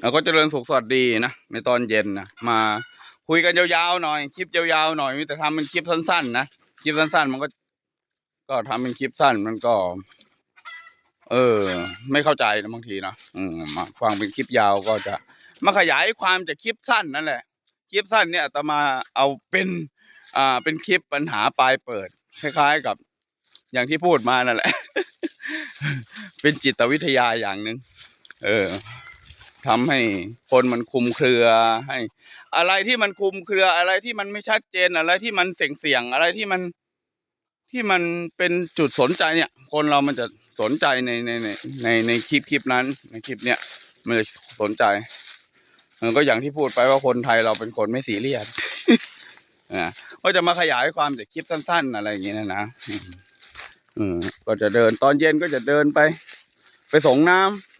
เราก็เจริญสุขสวัสดีนะในตอนเย็นนะมาคุยกันยาวๆหน่อยคลิปยาวๆหน่อยมีแต่ทำเป็นคลิปสั้นๆนะคลิปสั้นๆ มันก็ ก็ทำเป็นคลิปสั้นมันก็ เออ ไม่เข้าใจนะบางทีนะอืมมาฟังเป็นคลิปยาวก็จะ มาขยายความจากคลิปสั้นนั่นแหละ คลิปสั้นเนี่ยอาตมาเอาเป็นอ่าเป็นคลิปปัญหาปลายเปิด คล้าย ๆ กับ อย่างที่พูดมานั่นแหละ เป็นจิตวิทยาอย่างหนึ่ง เออทำให้คนมันคุมเครือให้ อะไรที่มันคุมเครืออะไรที่มันไม่ชัดเจนอะไรที่มันเสี่ยงๆอะไรที่มันที่มันเป็นจุดสนใจเนี่ย คนเรามันจะสนใจในในในในในคลิปคลิปนั้น ในคลิปเนี้ยมันจะสนใจเออก็อย่างที่พูดไปว่าคนไทยเราเป็นคนไม่ซีเรียสอ่าก็จะมาขยายความจากคลิปสั้น ๆ อะไรอย่างเงี้ยนะนะอืมก็จะเดินตอนเย็นก็จะเดินไป ไปส่งน้ำ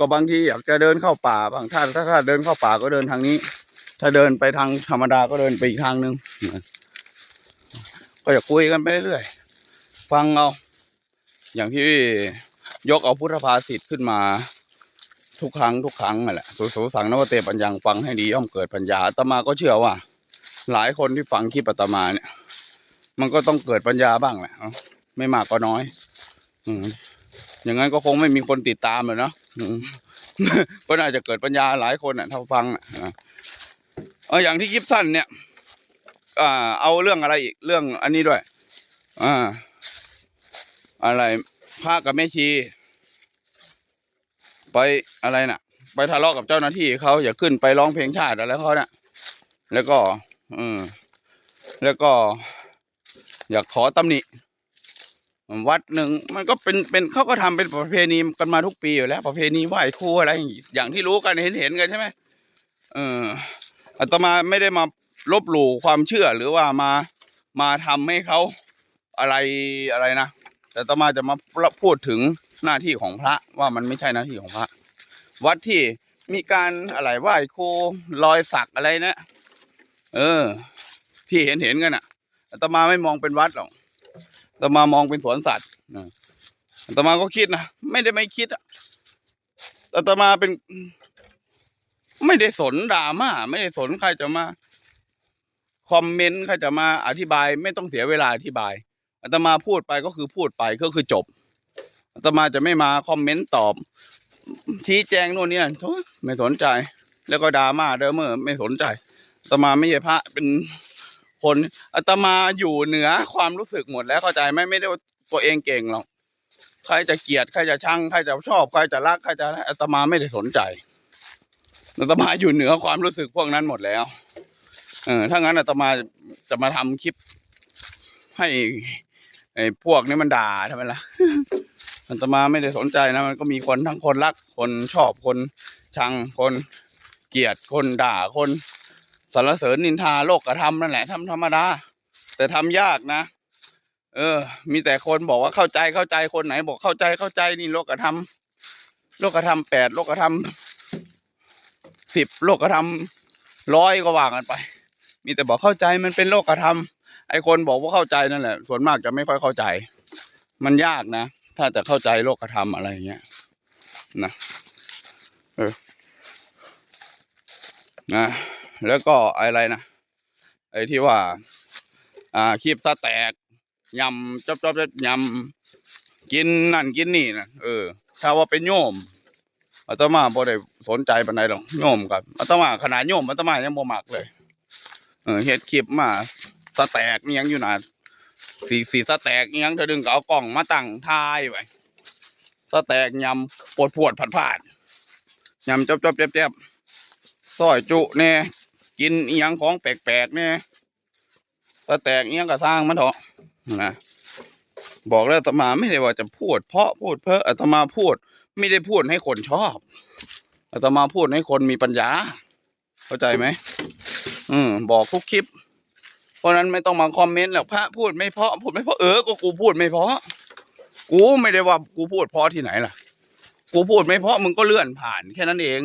ก็บางทีอยากจะเดินเข้าป่าบางถ้าถ้าถ้าเดินเข้าป่าก็เดินทางนี้ ถ้าเดินไปทางธรรมดาก็เดินไปอีกทางหนึ่งก็จะคุยกันไปเรื่อยฟังเอาอย่างที่ยกเอาพุทธภาษิตขึ้นมา ทุกครั้งทุกครั้งนั่นแหละสุสุสังนวเตปัญญังฟังให้ดีย่อมเกิดปัญญาอาตมาก็เชื่อว่า หลายคนที่ฟังคลิปอาตมาเนี่ย มันก็ต้องเกิดปัญญาบ้างแหละไม่มากก็น้อย อืม อย่างนั้นก็คงไม่มีคนติดตามเลยเนาะก็น่าจะเกิดปัญญาหลายคนอะถ้าฟังอะเอออย่างที่คลิปสั้นเนี่ยอ่าเอาเรื่องอะไรอีกเรื่องอันนี้ด้วยอ่าอะไรพระกับแม่ชี ไปอะไรน่ะ ไปทะเลาะกับเจ้าหน้าที่เขาอย่าขึ้นไปร้องเพลงชาติอะไรเขาเนี่ยแล้วก็ อืมแล้วก็ อยากขอตำหนิ วัดหนึ่งมันก็เป็นเป็นเขาก็ทำเป็นประเพณีกันมาทุกปีอยู่แล้ว ประเพณีไหว้ครูอะไรอย่างที่รู้กันเห็นเห็นกันใช่ไหมเอออาตมาไม่ได้มาลบหลู่ความเชื่อหรือว่ามามาทำให้เขาอะไรอะไรนะแต่อาตมาจะมาพูดถึงหน้าที่ของพระว่ามันไม่ใช่หน้าที่ของพระ วัดที่มีการอะไรไหว้ครูรอยสักอะไรนะเออ ที่เห็นเห็นกันอะอาตมาไม่มองเป็นวัดหรอก ตมามองเป็นสวนสัตว์นะตมาก็คิดนะไม่ได้ไม่คิดอะอาตมาเป็น ไม่ได้สนดราม่าไม่ได้สนใครจะมาคอมเมนต์ใครจะมาอธิบาย ไม่ต้องเสียเวลาอธิบายอาตมาพูดไปก็คือพูดไปก็คือจบอาตมาจะไม่มาคอมเมนต์ตอบชี้แจงโน่นนี่นั่นไม่สนใจ แล้วก็ดราม่าเด้อเมื่อไม่สนใจอาตมาไม่ใช่พระเป็น คนอาตมาอยู่เหนือความรู้สึกหมดแล้วเข้าใจไหมไม่ได้ว่าตัวเองเก่งหรอกใครจะเกลียดใครจะชังใครจะชอบใครจะรักใครจะอะไรอาตมาไม่ได้สนใจอาตมาอยู่เหนือความรู้สึกพวกนั้นหมดแล้วเออถ้างั้นอาตมาจะมาทำคลิป ให้ไอ้พวกนี้มันด่าทำไมล่ะอาตมาไม่ได้สนใจนะมันก็มีคนทั้งคนรัก คนชอบคนชังคนเกลียดคนด่าคน สรรเสริญนินทาโลกกระทำนั่นแหละทำธรรมดา แต่ทำยากนะ เออ มีแต่คนบอกว่าเข้าใจเข้าใจคนไหน บอกเข้าใจเข้าใจนี่โลกกระทำโลกกระทำแปดโลกกระทำสิบโลกกระทำร้อยก็ว่ากันไป มีแต่บอกเข้าใจมันเป็นโลกกระทำไอ้คนบอกว่าเข้าใจนั่นแหละ ส่วนมากจะไม่ค่อยเข้าใจ มันยากนะถ้าจะเข้าใจโลกกระทำอะไรเงี้ยนะเออนะ แล้วก็อะไรนะไอ้ที่ว่า อ่าคีบสแตกยำจอบจอบยำกินนั่นกินนี่นะเออ ถ้าว่าเป็นโยมอาตมาบ่ได้สนใจปานใดหรอกโยมกับอาตมาขนาดโยมอาตมายังบ่มักเลย เออเฮ็ดคลิปมาสแตกอิหยังอยู่นะสีสีสแตกอิหยังเธอดึงก็เอากล้องมาตั้งถ่ายไว้สแตกยำปวดปวดผัดผัดๆยำจอบจอบแจ๊บแจ๊บซอยจุแน่ กินอีหยังของแปลกๆแน่ก็แตกเอียงก็สร้างมันเถอะนะบอกแล้วอาตมาไม่ได้ว่าจะพูด เพราะพูดเพ้ออาตมาพูด ไม่ได้พูดให้คนชอบอาตมาพูดให้คนมีปัญญา เข้าใจไหมอืมบอกทุกคลิป เพราะนั้นไม่ต้องมาคอมเมนต์หรอกพระพูดไม่เพราะพูดไม่เพราะเออก็กูพูดไม่เพราะกูไม่ได้ว่ากูพูดเพราะที่ไหนล่ะ กูพูดไม่เพราะมึงก็เลื่อนผ่านแค่นั้นเอง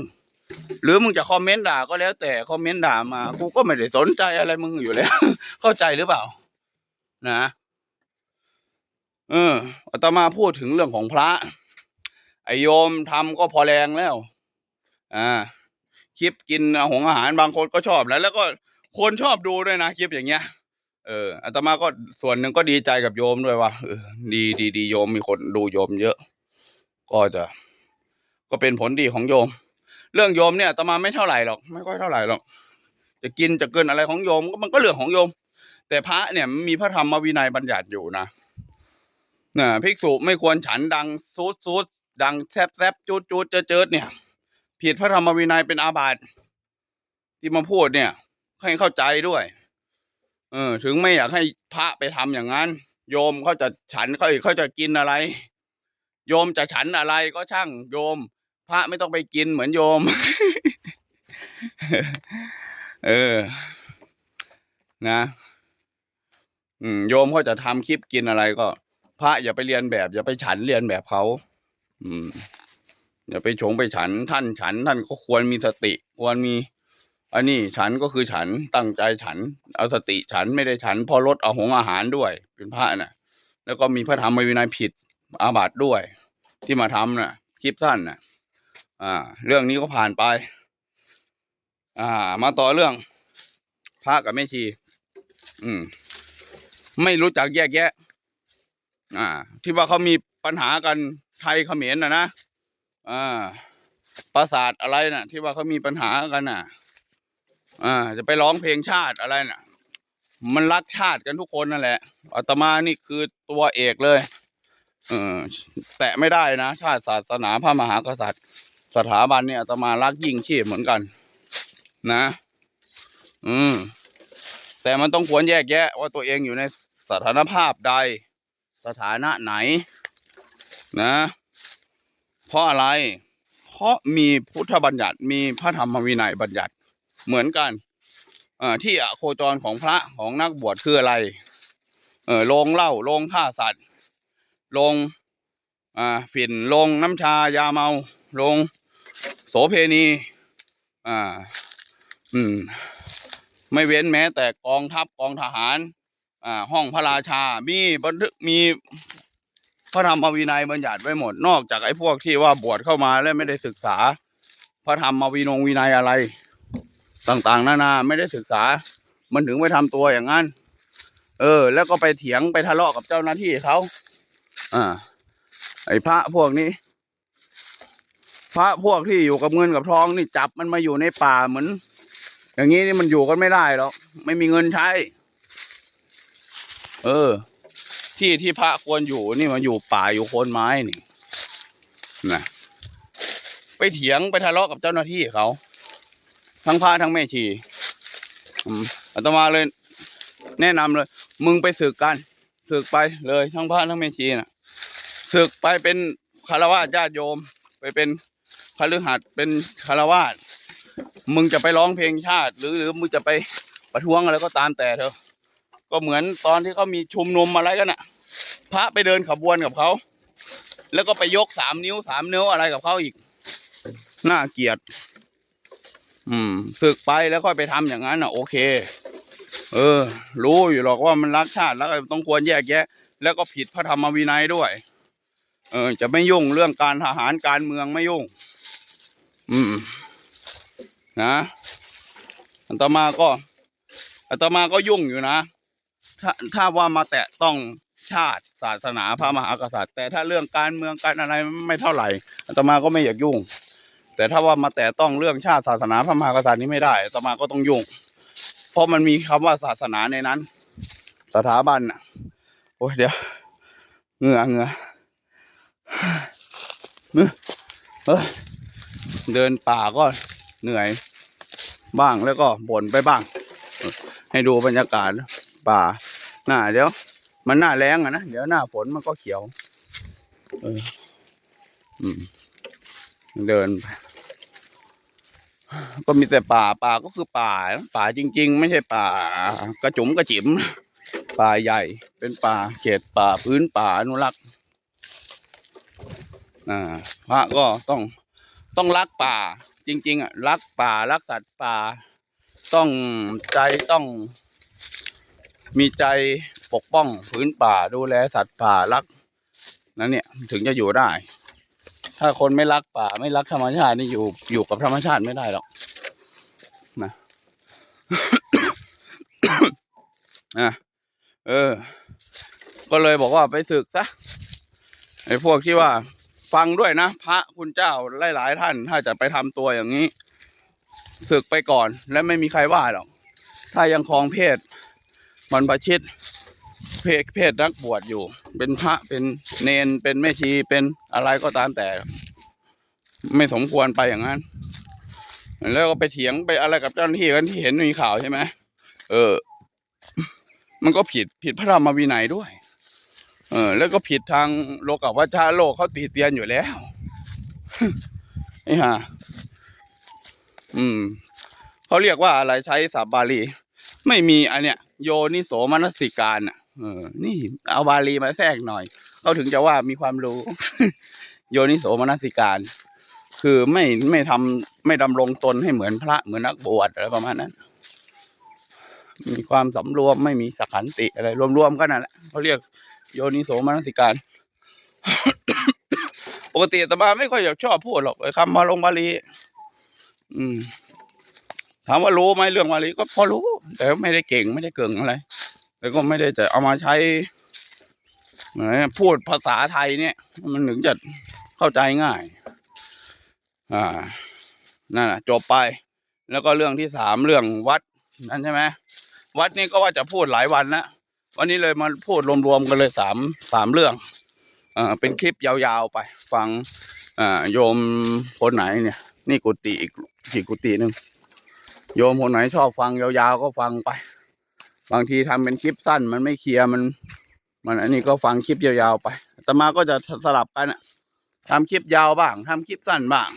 หรือมึงจะคอมเมนต์ด่าก็แล้วแต่คอมเมนต์ด่ามากูก็ไม่ได้สนใจอะไรมึงอยู่แล้ว เข้าใจหรือเปล่า นะเอออาตมาพูดถึงเรื่องของพระไอโยมทำก็พอแรงแล้ว อ่า คลิปกินอาหงอาหารบางคนก็ชอบแล้ว แล้วก็คนชอบดูด้วยนะคลิปอย่างเงี้ย เอออาตมาก็ส่วนหนึ่งก็ดีใจกับโยมด้วยว่าเออดีดีดีโยมมีคนดูโยมเยอะ ก็จะ ก็เป็นผลดีของโยม เรื่องโยมเนี่ยตมาไม่เท่าไหร่หรอก ไม่ค่อยเท่าไหร่หรอก จะกินจะเกินอะไรของโยมก็มันก็เรื่องของโยม แต่พระเนี่ยมีพระธรรมวินัยบัญญัติอยู่นะน่ะภิกษุไม่ควรฉันดังซูดซูดดังแซบแซบจูดจูดเจอเจอเนี่ย ผิดพระธรรมวินัยเป็นอาบัติที่มาพูดเนี่ย ให้เข้าใจด้วย เออ ถึงไม่อยากให้พระไปทำอย่างนั้น โยมเขาจะฉันเขาเขาจะกินอะไร โยมจะฉันอะไรก็ช่างโยม พระไม่ต้องไปกินเหมือนโยม เออ นะอืมโยมเขาจะทำคลิปกินอะไรก็ พระอย่าไปเรียนแบบ อย่าไปฉันเรียนแบบเขาอืมอย่าไปชงไปฉันท่านฉัน ท่านก็ควรมีสติ ควรมีอันนี้ฉันก็คือฉันตั้งใจฉัน เอาสติฉันไม่ได้ฉัน พอลดเอาหงอาหารด้วย เป็นพระน่ะ แล้วก็มีพระธรรมวินัยผิดอาบัติด้วย ที่มาทำน่ะ คลิปสั้นน่ะ อ่า เรื่องนี้ก็ผ่านไป อ่า มาต่อเรื่องพระกับแม่ชี อืม ไม่รู้จักแยกแยะ อ่า ที่ว่าเขามีปัญหากันไทยเขมรนะนะอ่าปราสาทอะไรน่ะ ที่ว่าเขามีปัญหากันน่ะ อ่า จะไปร้องเพลงชาติอะไรน่ะ มันรักชาติกันทุกคนนั่นแหละอาตมานี่คือตัวเอกเลย เออแตะไม่ได้นะ ชาติศาสนาพระมหากษัตริย์ สถาบันเนี่ยอาตมารักยิ่งชีพเหมือนกัน นะ อืม แต่มันต้องควรแยกแยะ ว่าตัวเองอยู่ในสถานภาพใด สถานะไหน นะ เพราะอะไร เพราะมีพุทธบัญญัติ มีพระธรรมวินัยบัญญัติ เหมือนกันอ่อที่อโคจรของพระของนักบวชคืออะไร เออโรงเหล้าโรงฆ่าสัตว์โรงอ่าฝิ่นโรงน้ำชายาเมาโรง โสเพณี อ่า อืม ไม่เว้นแม้ แต่กองทัพกองทหาร อ่า ห้องพระราชา มีบันทึกมีพระธรรมวินัยบัญญัติไว้หมด นอกจากไอ้พวกที่ว่าบวชเข้ามาแล้วไม่ได้ศึกษา พระธรรมวินงวินัยอะไร ต่างๆ นานาไม่ได้ศึกษา มันถึงไปทำตัวอย่างนั้น เออ แล้วก็ไปเถียงไปทะเลาะกับเจ้าหน้าที่เขาอ่าไอ้พระพวกนี้ พระพวกที่อยู่กับเงินกับทองนี่จับมันมาอยู่ในป่าเหมือน อย่างนี้นี่มันอยู่กันไม่ได้หรอกไม่มีเงินใช้ เออ ที่ที่พระควรอยู่นี่มันอยู่ป่าอยู่โคนไม้นี่นะไปเถียงไปทะเลาะกับเจ้าหน้าที่เขา ทั้งพระทั้งแม่ชีอืมอาตมาเลย แนะนำเลย มึงไปศึกกันศึกไปเลยทั้งพระทั้งแม่ชีน่ะศึกไปเป็นคารวะญาติโยมไปเป็น คฤหัสเป็นคารวะมึงจะไปร้องเพลงชาติ หรือหรือมึงจะไปประท้วงอะไรก็ตามแต่เถอะก็เหมือนตอนที่เขามีชุมนุมอะไรกันน่ะ พระไปเดินขบวนกับเขา แล้วก็ไปยกสามนิ้วสามนิ้วอะไรกับเขาอีก น่าเกลียด อืมศึกไปแล้วค่อยไปทำอย่างนั้นอะ โอเค เออ รู้อยู่หรอกว่ามันรักชาติแล้วก็ต้องควรแยกแยะ แล้วก็ผิดพระธรรมวินัยด้วย เออ จะไม่ยุ่งเรื่องการทหารการเมืองไม่ยุ่ง อืมนะอัตมาก็อัตมาก็ยุ่งอยู่นะ ถ้าถ้าว่ามาแตะต้องชาติศาสนาพระมหากษัตริย์ แต่ถ้าเรื่องการเมืองการอะไรไม่เท่าไหร่อาตมาก็ไม่อยากยุ่ง แต่ถ้าว่ามาแตะต้องเรื่องชาติศาสนาพระมหากษัตริย์นี้ไม่ได้อาตมาก็ต้องยุ่ง เพราะมันมีคำว่าศาสนาในนั้น สถาบันอะโอ้ยเดี๋ยวเหงื่อเหงื่อเอ้อ เดินป่าก็เหนื่อยบ้างแล้วก็บ่นไปบ้าง ให้ดูบรรยากาศป่าหน้าเดี๋ยว มันหน้าแรงอะนะเดี๋ยวหน้าฝนมันก็เขียว เออ อืม เดินไปก็มีแต่ป่าป่าก็คือป่า ป่าจริง ๆ ไม่ใช่ป่า กระจุมกระจิ๋มป่าใหญ่ เป็นป่าเขตป่าพื้นป่าอนุรักษ์อ่าพระก็ต้อง ต้องรักป่า จริง ๆอะรักป่ารักสัตว์ป่า ต้องใจต้อง มีใจปกป้องพื้นป่าดูแลสัตว์ป่ารักนั่นเนี่ยถึงจะอยู่ได้ ถ้าคนไม่รักป่าไม่รักธรรมชาตินี่อยู่อยู่กับธรรมชาติไม่ได้หรอกนะอะเออ ก็เลยบอกว่าไปศึกซะไอ้พวกที่ว่า ฟังด้วยนะ พระคุณเจ้าหลายๆท่าน ถ้าจะไปทำตัวอย่างนี้ศึกไปก่อนและไม่มีใครว่าหรอก ถ้ายังครองเพศ มันประชิดเพศเพศนักบวชอยู่ เป็นพระเป็นเนนเป็นแม่ชีเป็นอะไรก็ตามแต่ ไม่สมควรไปอย่างนั้น แล้วก็ไปเถียงไปอะไรกับเจ้าหน้าที่กันที่เห็นมีข่าวใช่ไหมเออ มันก็ผิดผิดพระธรรมวินัยด้วย ออ แล้วก็ผิดทางโลกวัชชาโลกเขาตีเตียนอยู่แล้วไอ้ห่าอืมเขาเรียกว่าอะไรใช้ศัพท์บาลี ไม่มีอันเนี้ยโยนิโสมนสิการอะเออ นี่เอาบาลีมาแทรกหน่อยเขาถึงจะว่ามีความรู้ โยนิโสมนสิการ คือไม่ไม่ทำไม่ดำรงตนให้เหมือนพระเหมือนนักบวชอะไรประมาณนั้น มีความสำรวมไม่มีสักขันติอะไรรวมๆกันนั่นแหละเขาเรียก โยนิโสมนสิการ ปกติตมาไม่ค่อยอยากชอบพูดหรอกไอ้คำมาลงบาลีอืม ถามว่ารู้ไหมเรื่องบาลีก็พอรู้ แต่ไม่ได้เก่งไม่ได้เก่งอะไรแล้วก็ไม่ได้จะเอามาใช้เหมือนพูดภาษาไทยเนี่ย มันถึงจะเข้าใจง่าย อ่า นั่นแหะจบไป แล้วก็เรื่องที่สามเรื่องวัด นั่นใช่ไหมวัดนี่ก็ว่าจะพูดหลายวันแล้ว วันนี้เลยมาพูดรวมๆกันเลยสามสามเรื่องอ่าเป็นคลิปยาวๆไป ฟังอ่าโยมคนไหนเนี่ย นี่กุฏิอีกอีกกุฏิหนึ่งโยมคนไหนชอบฟังยาวๆก็ฟังไป บางทีทำเป็นคลิปสั้น มันไม่เคลียร์มัน มันอันนี้ก็ฟังคลิปยาวๆไปอาตมาก็จะสลับกันอะทำคลิปยาวบ้างทำคลิปสั้นบ้าง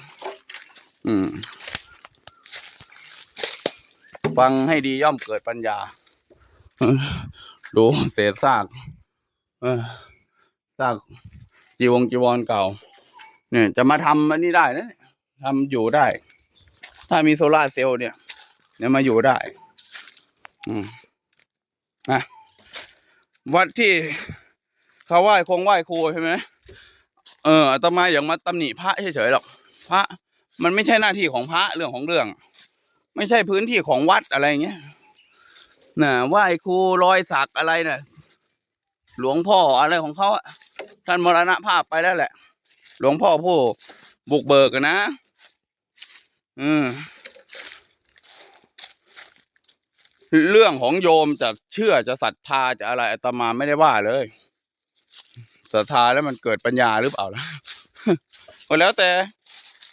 อืม ฟังให้ดีย่อมเกิดปัญญา ดูเศษซากซากจีวงจีวรเก่า เนี่ย จะมาทำอันนี้ได้นะทำอยู่ได้ ถ้ามีโซลาร์เซลล์เนี่ย เนี่ยมาอยู่ได้ อืมนะวัดที่เขาไหว้คงไหว้ครูใช่ไหมเอออาตมาอย่างมาตำหนิพระเฉยๆหรอก พระ มันไม่ใช่หน้าที่ของพระเรื่องของเรื่อง ไม่ใช่พื้นที่ของวัดอะไรเงี้ย น่ะไหว้ครูรอยสักอะไรน่ะ หลวงพ่ออะไรของเขาอะท่านมรณภาพไปแล้วแหละ หลวงพ่อผู้บุกเบิกนะ อืมเรื่องของโยมจะเชื่อจะศรัทธาจะอะไรอาตมาไม่ได้ว่าเลยศรัทธาแล้วมันเกิดปัญญาหรือเปล่าล่ะก็แล้วแต่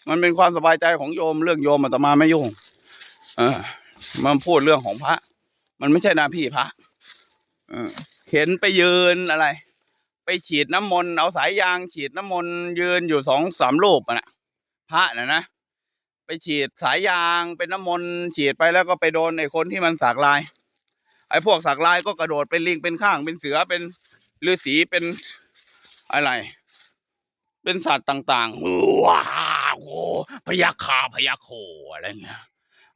มันเป็นความสบายใจของโยมเรื่องโยมอาตมาไม่ยุ่ง เออมันพูดเรื่องของพระ มันไม่ใช่นาที่พระเออเห็นไปยืนอะไร ไปฉีดน้ำมนต์เอาสายยางฉีดน้ำมนต์ยืนอยู่สองสามรูปอะนะพระนะนะไปฉีดสายยางเป็นน้ำมนต์ฉีดไปแล้วก็ไปโดนไอ้คนที่มันสักลาย ไอ้พวกสักลายก็กระโดดเป็นลิงเป็นข้างเป็นเสือเป็นฤาษีเป็นอะไร เป็นสัตว์ต่างๆว้าวโอพยัคาพยัคโคอะไรเงี้ย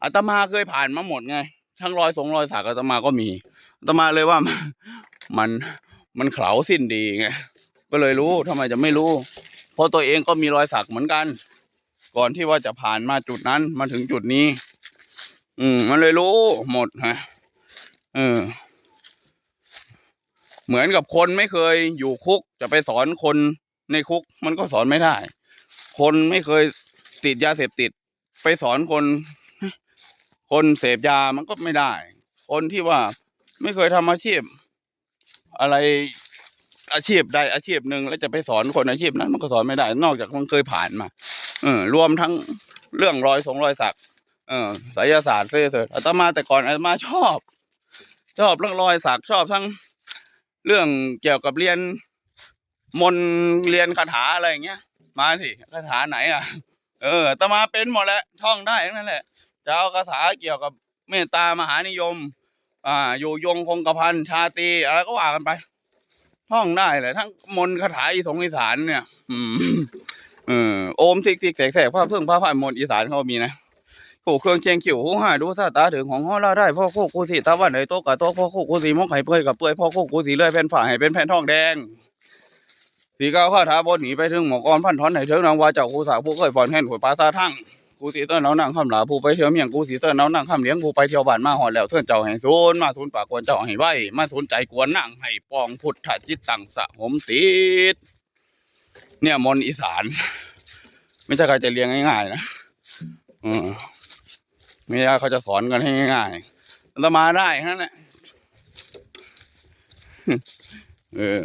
อาตมาเคยผ่านมาหมดไง ทั้งรอยสงรอยสักอาตมาก็มีอาตมาเลยว่ามันมันมันเขลาสิ้นดีไงก็เลยรู้ทำไมจะไม่รู้ เพราะตัวเองก็มีรอยสักเหมือนกัน ก่อนที่ว่าจะผ่านมาจุดนั้นมาถึงจุดนี้ อืม มันเลยรู้หมดฮะเออ เหมือนกับคนไม่เคยอยู่คุก จะไปสอนคนในคุก มันก็สอนไม่ได้ คนไม่เคยติดยาเสพติด ไปสอนคน คนเสพยามันก็ไม่ได้ คนที่ว่าไม่เคยทำอาชีพ อะไรอาชีพใดอาชีพหนึ่งแล้วจะไปสอนคนอาชีพนั้นมันก็สอนไม่ได้ นอกจากมันเคยผ่านมาเออรวมทั้งเรื่องรอยสงรอยสักเออไสยศาสตร์เสื้อเถิดอาตมาแต่ก่อนอาตมาชอบ ชอบเรื่องรอยสักชอบทั้งเรื่องเกี่ยวกับเรียนมนเรียนคาถาอะไรอย่างเงี้ย มาสิคาถาไหนอะ เอออาตมาเป็นหมดแหละท่องได้ทั้งนั่นแหละ จะเอาคาถาเกี่ยวกับเมตตามหานิยม อ่า อยู่ยงคงกระพันชาตีอะไรก็ว่ากันไป ท่องได้เลยทั้งมนต์คาถาอีสงอีสานเนี่ย อืมเออโอมทิกทิกแสกแสกผ้าเพิ่งผ้าผ่านมนต์อีสานเขามีนะขู่เครื่องเชียงขิวหูหาดูซาตาถึงของห้อเราได้พ่อโคกกูสีตะวันไหนโตกะโตกพ่อโคกกูสีมกไข่เปื่อยกับเปื่อยพ่อโคกกูสีเลื่อยแผ่นฝ่าให้เป็นแผ่นทองแดงสีเก้าข้าท้าบนหนีไปถึงหมอกรพันท้อนไหนเถิงนางวาเจ้ากูสาวผู้เคยปอนแห่นหัวปลาซาทั้ง กูสีเต้นเอานั่งคำหลาผู้ไปเที่ยวเมียงกูสีเต้นเอานั่งคำเลี้ยงกูไปเที่ยวบ้านมาหอดแล้วเทินเจ้าแห่งศูนมาศูนปากกวนเจ้าให้ไหวมาศูนใจกวนนั่งให้ปองพุทธจิตตังสะผมติดเนี่ยมนอีสาน ไม่ใช่ใครจะเรียงง่ายๆนะอืมไม่ใช่เขาจะสอนกันให้ง่ายๆอาตมาได้แค่นั้นเออ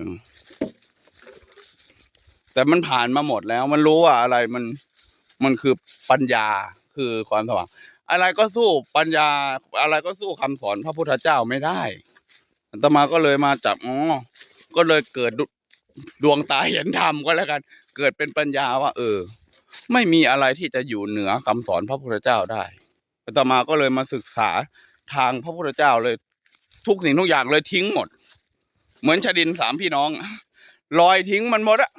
แต่มันผ่านมาหมดแล้ว มันรู้ว่าอะไรมัน มันคือปัญญาคือความสว่าง อะไรก็สู้ปัญญา อะไรก็สู้คำสอนพระพุทธเจ้าไม่ได้อาตมาก็เลยมาจับอ๋อก็เลยเกิดดดวงตาเห็นธรรมก็แล้วกัน เกิดเป็นปัญญาว่า เออ ไม่มีอะไรที่จะอยู่เหนือคำสอนพระพุทธเจ้าได้อาตมาก็เลยมาศึกษาทางพระพุทธเจ้าเลย ทุกสิ่งทุกอย่างเลยทิ้งหมด เหมือนชดินสามพี่น้องลอยทิ้งมันหมดอะ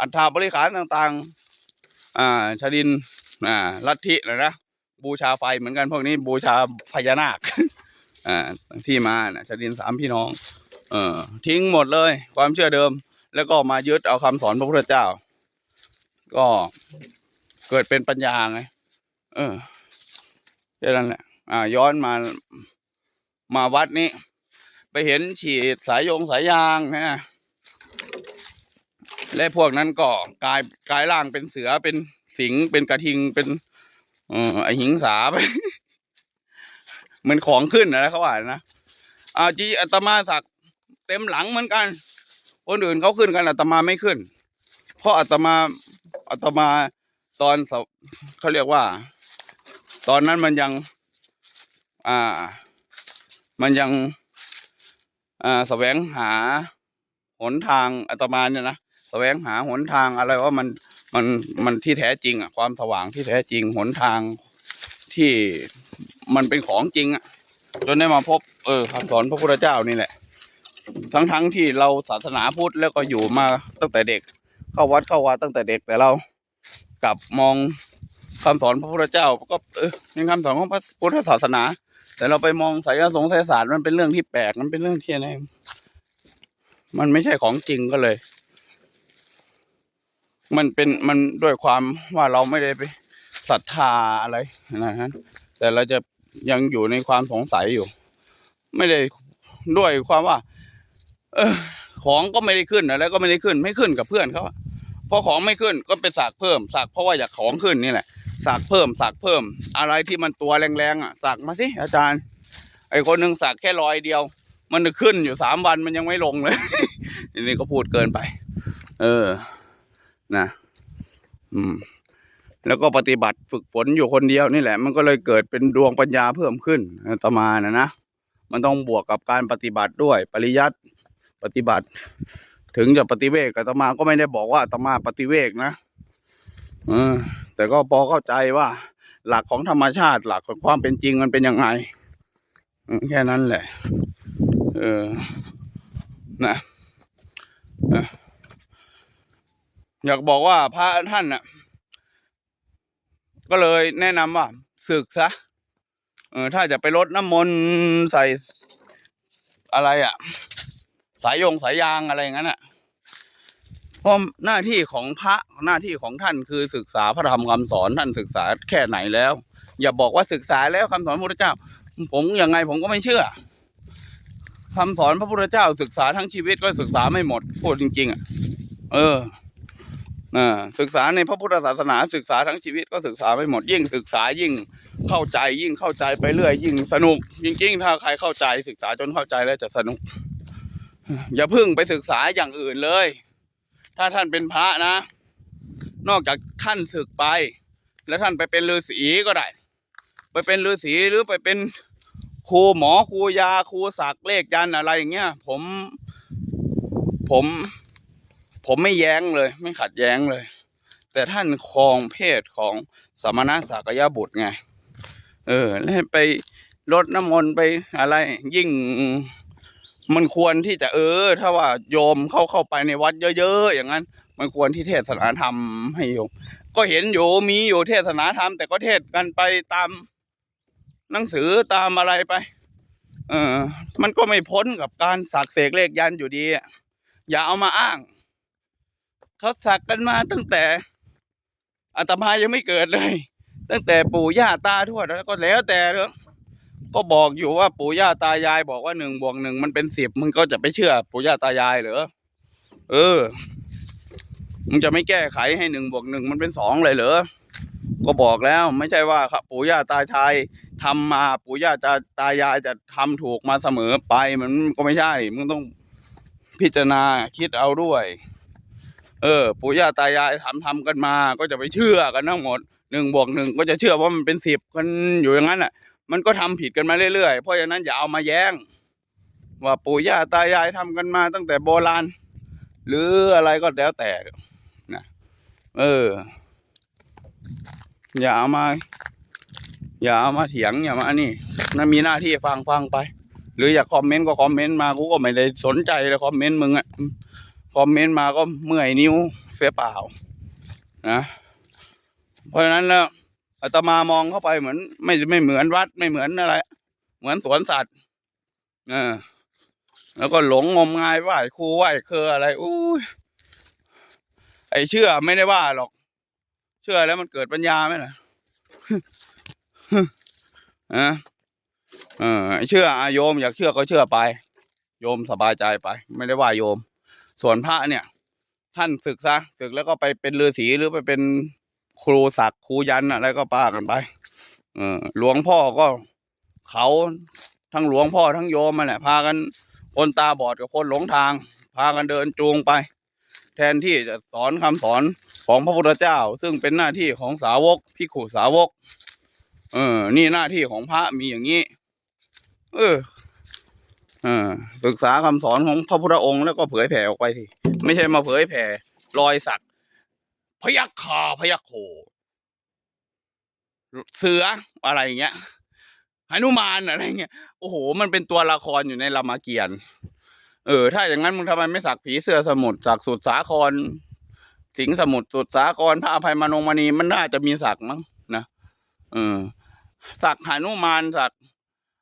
อัฐาบริขารต่างๆ อ่าชดินอ่าลัทธินะนะบูชาไฟเหมือนกันพวกนี้บูชาพญานาคอ่าที่มานะชดินสามพี่น้อง เออทิ้งหมดเลย ความเชื่อเดิม แล้วก็มายึดเอาคำสอนพระพุทธเจ้า ก็เกิดเป็นปัญญาไงเออแค่นั้นแหละอ่า ย้อนมามาวัดนี้ ไปเห็นฉีดสายยงสายยางนะ และพวกนั้นก็กลายกลายร่างเป็นเสือเป็นสิงเป็นกระทิงเป็นเออไอหิงสาไปเหมือนของขึ้นนะเขาว่านะอ่าจีอาตมาสักเต็มหลังเหมือนกัน คนอื่นเขาขึ้นกันอาตมาไม่ขึ้น เพราะอาตมาอาตมาตอนเขาเรียกว่า ตอนนั้นมันยัง อ่า มันยัง อ่าแสวงหาหนทางอาตมาเนี่ยนะ วงหาหนทางอะไรว่ามันมันมันที่แท้จริงอะความสว่างที่แท้จริงหนทางที่มันเป็นของจริงอะจนได้มาพบ เออคำสอนพระพุทธเจ้านี่แหละ ทั้งทั้งๆที่เราศาสนาพุทธแล้วก็อยู่มาตั้งแต่เด็ก เข้าวัดเข้าวาตั้งแต่เด็กแต่เรากลับมองคำสอนพระพุทธเจ้า ก็เออเป็นคำสอนของพระพุทธศาสนา แต่เราไปมองสายสงไสยศาสตร์มันเป็นเรื่องที่แปลกมันเป็นเรื่องที่อะไรมันไม่ใช่ของจริงก็เลย มันเป็นมันด้วยความว่าเราไม่ได้ไปศรัทธาอะไรนะฮะแต่เราจะยังอยู่ในความสงสัยอยู่ ไม่ได้ด้วยความว่า เออ ของก็ไม่ได้ขึ้นอะไรก็ไม่ได้ขึ้น ไม่ขึ้นกับเพื่อนเขาอะพอของไม่ขึ้นก็ไปสักเพิ่มสักเพราะว่าอยากของขึ้นนี่แหละสักเพิ่มสักเพิ่ม อะไรที่มันตัวแรงๆอะสักมาสิอาจารย์ ไอคนหนึ่งสักแค่รอยเดียว มันขึ้นอยู่สามวันมันยังไม่ลงเลยนนี้ก็พูดเกินไป เออ นะอืม แล้วก็ปฏิบัติฝึกฝนอยู่คนเดียวนี่แหละ มันก็เลยเกิดเป็นดวงปัญญาเพิ่มขึ้นอาตมานะนะมันต้องบวกกับการปฏิบัติด้วย ปริยัติปฏิบัติ ถึงจะปฏิเวกอาตมาก็ไม่ได้บอกว่าตมาปฏิเวกนะเออ แต่ก็พอเข้าใจว่า หลักของธรรมชาติ หลักของความเป็นจริงมันเป็นยังไงแค่นั้นแหละ เออ นะนะ อยากบอกว่าพระท่านน่ะ ก็เลยแนะนำว่าศึกซะเออถ้าจะไปลดน้ำมนต์ใส่อะไรอะ่ะ สายยงสายยางอะไรอย่างนั้นอะเพราะหน้าที่ของพระหน้าที่ของท่านคือศึกษาพระธรรมคำสอนท่านศึกษาแค่ไหนแล้ว อย่าบอกว่าศึกษาแล้วคำสอนพระพุทธเจ้า ผมยังไงผมก็ไม่เชื่อคำสอนพระพุทธเจ้า ศึกษาทั้งชีวิตก็ศึกษาไม่หมดพูดจริง ๆอะเออ ศึกษาในพระพุทธศาสนาศึกษาทั้งชีวิตก็ศึกษาไม่หมดยิ่งศึกษายิ่งเข้าใจยิ่งเข้าใจไปเรื่อยยิ่งสนุกจริงๆถ้าใครเข้าใจศึกษาจนเข้าใจแล้วจะสนุก อย่าเพึ่งไปศึกษาอย่างอื่นเลย ถ้าท่านเป็นพระนะ นอกจากท่านศึกไป แล้วท่านไปเป็นฤาษีก็ได้ ไปเป็นฤาษีหรือไปเป็นครูหมอครูยาครูศักดิ์เลขยันต์อะไรอย่างเงี้ยผมผม ผมไม่แย้งเลย ไม่ขัดแย้งเลย แต่ท่านครองเพศของสมณศักยบุตรไง เออ แล้วไปลดน้ำมนต์ไปอะไร ยิ่งมันควรที่จะเออ ถ้าว่าโยมเข้าเข้าไปในวัดเยอะๆอย่างนั้น มันควรที่เทศนาธรรมให้โยมก็เห็นอยู่มีอยู่เทศนาธรรม แต่ก็เทศกันไปตามหนังสือตามอะไรไป เออ มันก็ไม่พ้นกับการสักเสกเลขยันอยู่ดี อย่าเอามาอ้าง เขาสักกันมาตั้งแต่อาตมายังไม่เกิดเลย ตั้งแต่ปู่ย่าตาทวดแล้วก็แล้วแต่เถอะก็บอกอยู่ว่าปู่ย่าตายายบอกว่าหนึ่งบวกหนึ่งมันเป็นสิบมึงก็จะไปเชื่อปู่ย่าตายายเหรอเออมึงจะไม่แก้ไขให้หนึ่งบวกหนึ่งมันเป็นสองเลยเหรอก็บอกแล้วไม่ใช่ว่าครับปู่ย่าตาชายทำมาปู่ย่าตาตายายจะทำถูกมาเสมอไปมันก็ไม่ใช่มึงต้องพิจารณาคิดเอาด้วย เออปู่ย่าตายายทำทำกันมา ก็จะไปเชื่อกันทั้งหมดหนึ่งบวกหนึ่งก็จะเชื่อว่ามันเป็นสิบกันอยู่อย่างนั้นอะ มันก็ทำผิดกันมาเรื่อยๆ เพราะฉะนั้นอย่าเอามาแย้ง ว่าปู่ย่าตายายทำกันมาตั้งแต่โบราณ หรืออะไรก็แล้วแต่นะเออ อย่าเอามา อย่าเอามาเถียงอย่ามาอันนี้นั่นมีหน้าที่ฟังฟังไป หรืออยากคอมเมนต์ก็คอมเมนต์มากูก็ไม่ได้สนใจเลยคอมเมนต์มึงอะ คอมเมนต์มาก็เมื่อยนิ้วเสียเปล่านะเพราะฉะนั้นแล้วอาตมามองเข้าไปเหมือน ไม่ไม่เหมือนวัดไม่เหมือนอะไร เหมือนสวนสัตว์เออแล้วก็หลงงมงายไหว้ครูไหว้เคออะไรอู้ยไอเชื่อไม่ได้ว่าหรอก เชื่อแล้วมันเกิดปัญญาไหมล่ะอะเออไอเชื่ออโยม อยากเชื่อก็เชื่อไป โยมสบายใจไป ไม่ได้ว่าโยม ส่วนพระเนี่ย ท่านศึกซะศึกแล้วก็ไปเป็นฤาษีหรือไปเป็นครูศักดิ์ครูยันอะไรก็ป้ากันไปเออหลวงพ่อก็เขาทั้งหลวงพ่อทั้งโยมมาแหละพากันคนตาบอดกับคนหลงทาง พากันเดินจูงไป แทนที่จะสอนคำสอนของพระพุทธเจ้า ซึ่งเป็นหน้าที่ของสาวกพิกขุสาวก เออ นี่หน้าที่ของพระมีอย่างนี้ เออ ศึกษาคำสอนของพระพุทธองค์แล้วก็เผยแผ่ออกไปสิไม่ใช่มาเผยแผ่รอยสักพยัคาพยัคโขเสืออะไรอย่างเงี้ยหนุมานอะไรเงี้ยโอ้โห มันเป็นตัวละครอยู่ในรามเกียรติเออ ถ้าอย่างนั้นมึงทำไมไม่สักผีเสื้อสมุทรสักสุดสาคร สิงสมุทรสุดสาครพระอภัยมานงมณีมันน่าจะมีสักมั้งนะเออสักหนุมานสัก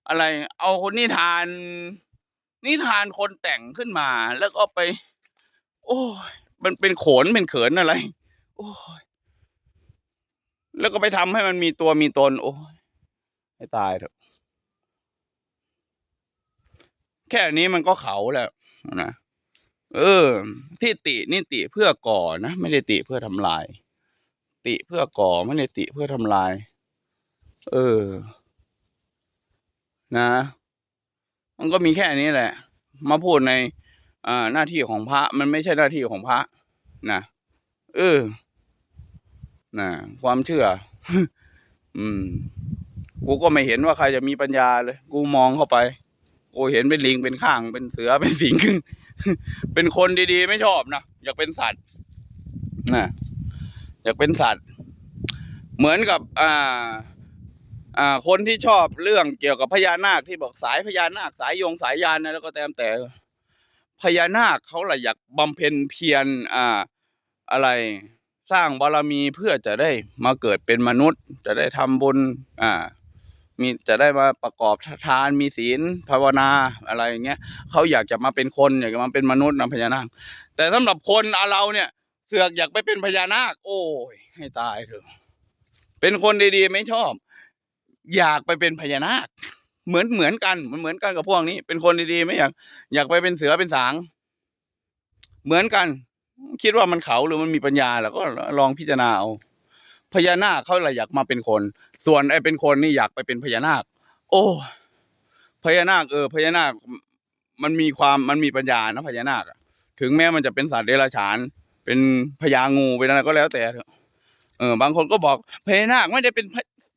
อะไร เอาคนนิทาน นิทานคนแต่งขึ้นมา แล้วก็ไป โอ้ยมันเป็นโขนเป็นเขินอะไร โอ้ยแล้วก็ไปทำให้มันมีตัวมีตน โอ้ยให้ตายเถอะ แค่นี้มันก็เขาแล้วนะเออ ที่ตินี่ติเพื่อก่อนะไม่ได้ติเพื่อทำลาย ติเพื่อก่อไม่ได้ติเพื่อทำลาย เออ นะ มันก็มีแค่นี้แหละ มาพูดในอ่าหน้าที่ของพระ มันไม่ใช่หน้าที่ของพระนะเออนะความเชื่อ อืม กูก็ไม่เห็นว่าใครจะมีปัญญาเลย กูมองเข้าไปกูเห็นเป็นลิงเป็นข้างเป็นเสือเป็นสิงเป็นคนดีๆ ไม่ชอบนะอยากเป็นสัตว์นะอยากเป็นสัตว์ เหมือนกับ อ่า อ่าคนที่ชอบเรื่องเกี่ยวกับพญานาคที่บอกสายพญานาคสายยงสายยานนะแล้วก็แตมแต่พญานาคเขาแหละอยากบำเพ็ญเพียรอ่าอะไรสร้างบารมีเพื่อจะได้มาเกิดเป็นมนุษย์ จะได้ทำบุญอ่ามีจะได้มาประกอบทานมีศีลภาวนาอะไรอย่างเงี้ยเขาอยากจะมาเป็นคนอยากจะมาเป็นมนุษย์นะพญานาค แต่สำหรับคนเอาเราเนี่ย เสือกอยากไปเป็นพญานาค โอ้ยให้ตายเถอะเป็นคนดีๆไม่ชอบ อยากไปเป็นพญานาค เหมือนเหมือนกันมันเหมือนกันกับพวกนี้ เป็นคนดีๆไม่อยาก อยากไปเป็นเสือเป็นสาง เหมือนกัน คิดว่ามันเขาหรือมันมีปัญญาแล้วก็ลองพิจารณาเอาพญานาคเขาเลยอยากมาเป็นคน ส่วนไอ้เป็นคนนี่อยากไปเป็นพญานาค โอ้พญานาคเออพญานาคมันมีความมันมีปัญญานะพญานาคถึงแม้มันจะเป็นสัตว์เดรัจฉาน เป็นพญางูเป็นอะไรก็แล้วแต่เออบางคนก็บอกพญานาคไม่ได้เป็น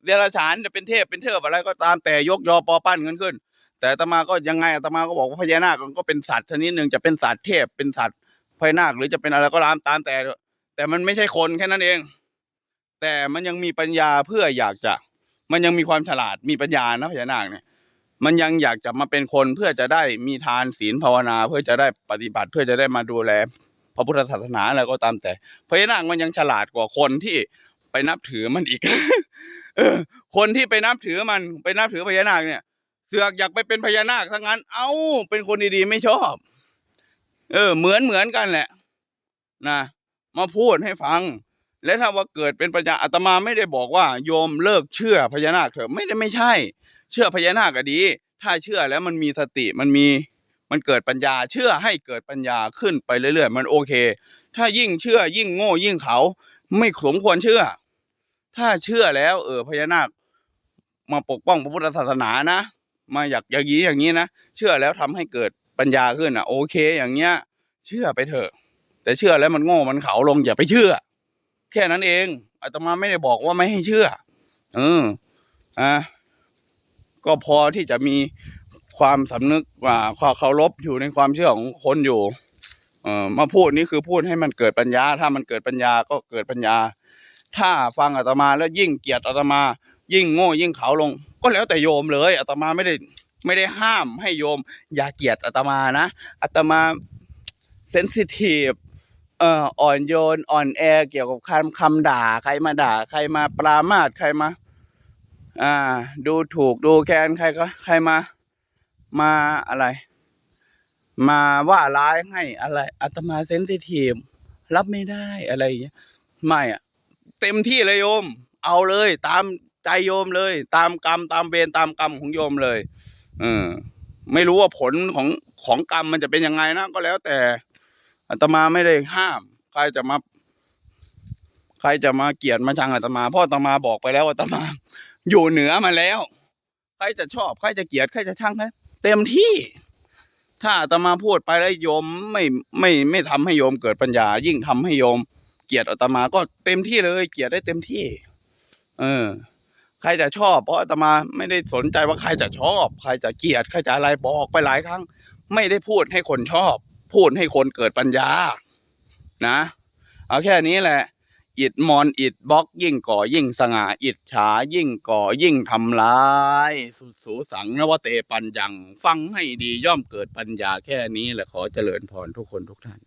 เดรัจฉานจะเป็นเทพเป็นเทพอะไรก็ตามแต่ยกยอปอปั้นกันขึ้น แต่อาตมาก็ยังไงอาตมาก็บอกว่าพญานาคก็เป็นสัตว์ชนิดหนึ่งจะเป็นสัตว์เทพเป็นสัตว์พญานาคหรือจะเป็นอะไรก็ตามตามแต่ แต่มันไม่ใช่คนแค่นั้นเอง แต่มันยังมีปัญญาเพื่ออยากจะ มันยังมีความฉลาดมีปัญญานะพญานาคเนี่ยมันยังอยากจะมาเป็นคนเพื่อจะได้มีทานศีลภาวนา เพื่อจะได้ปฏิบัติเพื่อจะได้มาดูแล พระพุทธศาสนาอะไรก็ตามแต่พญานาคมันยังฉลาดกว่าคนที่ไปนับถือมันอีก เออ คนที่ไปนับถือมันไปนับถือพญานาคเนี่ย เสือกอยากไปเป็นพญานาคทั้งนั้น เอ้า เป็นคนดีๆไม่ชอบ เออ เหมือนเหมือนกันแหละ นะ มาพูดให้ฟัง และถ้าว่าเกิดเป็นปัญญาอาตมาไม่ได้บอกว่า โยมเลิกเชื่อพญานาคเถอะไม่ได้ไม่ใช่ เชื่อพญานาคก็ดี ถ้าเชื่อแล้วมันมีสติมันมีมันเกิดปัญญาเชื่อให้เกิดปัญญาขึ้นไปเรื่อยๆ มันโอเค ถ้ายิ่งเชื่อยิ่งโง่ยิ่งเขา ไม่สมควรเชื่อ ถ้าเชื่อแล้ว เออพญานาค มาปกป้องพระพุทธศาสนานะมาอยากอย่างนี้อย่างนี้นะเชื่อแล้วทำให้เกิดปัญญาขึ้นอะ โอเค อย่างเงี้ย เชื่อไปเถอะ แต่เชื่อแล้วมันโง่มันเขาลงอย่าไปเชื่อ แค่นั้นเองอาตมาไม่ได้บอกว่าไม่ให้เชื่อเอออะก็พอที่จะมีความสำนึกว่าความเคารพอยู่ในความเชื่อของคนอยู่ เออมาพูดนี่คือพูดให้มันเกิดปัญญา ถ้ามันเกิดปัญญาก็เกิดปัญญา ถ้าฟังอาตมาแล้วยิ่งเกลียดอาตมา ยิ่งโง่ยิ่งเขาลง ก็แล้วแต่โยมเลยอาตมาไม่ได้ไม่ได้ห้ามให้โยม อย่าเกลียดอาตมานะอาตมาเซนซิทีฟเอ่ออ่อนโยนอ่อนแอเกี่ยวกับคำคำด่าใครมาด่า ใครมาปรามาสใครมา อ่า ดูถูกดูแคลนใครก็ใครมา มาอะไร มาว่าร้ายให้อะไรอาตมาเซนซิทีฟรับไม่ได้อะไรอย่างเงี้ยไม่อะ เต็มที่เลยโยม เอาเลย ตามใจโยมเลย ตามกรรมตามเวรตามกรรมของโยมเลย เออ ไม่รู้ว่าผลของของกรรมมันจะเป็นยังไงนะก็แล้วแต่อาตมาไม่ได้ห้าม ใครจะมา ใครจะมาเกลียดมาชังอาตมาพราะอาตมาบอกไปแล้วอาตมา อยู่เหนือมาแล้ว ใครจะชอบใครจะเกลียดใครจะชังนะเต็มที่ ถ้าอาตมาพูดไปแล้วโยมไม่ไม่ไม่ทำให้โยมเกิดปัญญา ยิ่งทำให้โยม เกียดอาตมาก็เต็มที่เลย เกียดได้เต็มที่ เออ ใครจะชอบ เพราะอาตมาไม่ได้สนใจว่าใครจะชอบ ใครจะเกลียดใครจะอะไรบอกไปหลายครั้ง ไม่ได้พูดให้คนชอบ พูดให้คนเกิดปัญญา นะเอาแค่นี้แหละอิดมอนอิดบล็อกยิ่งก่อยิ่งสง่าอิดฉายิ่งก่อยิ่งทำลายสุสูสังนวเตปัญญัง ฟังให้ดีย่อมเกิดปัญญาแค่นี้แหละขอเจริญพรทุกคนทุกท่าน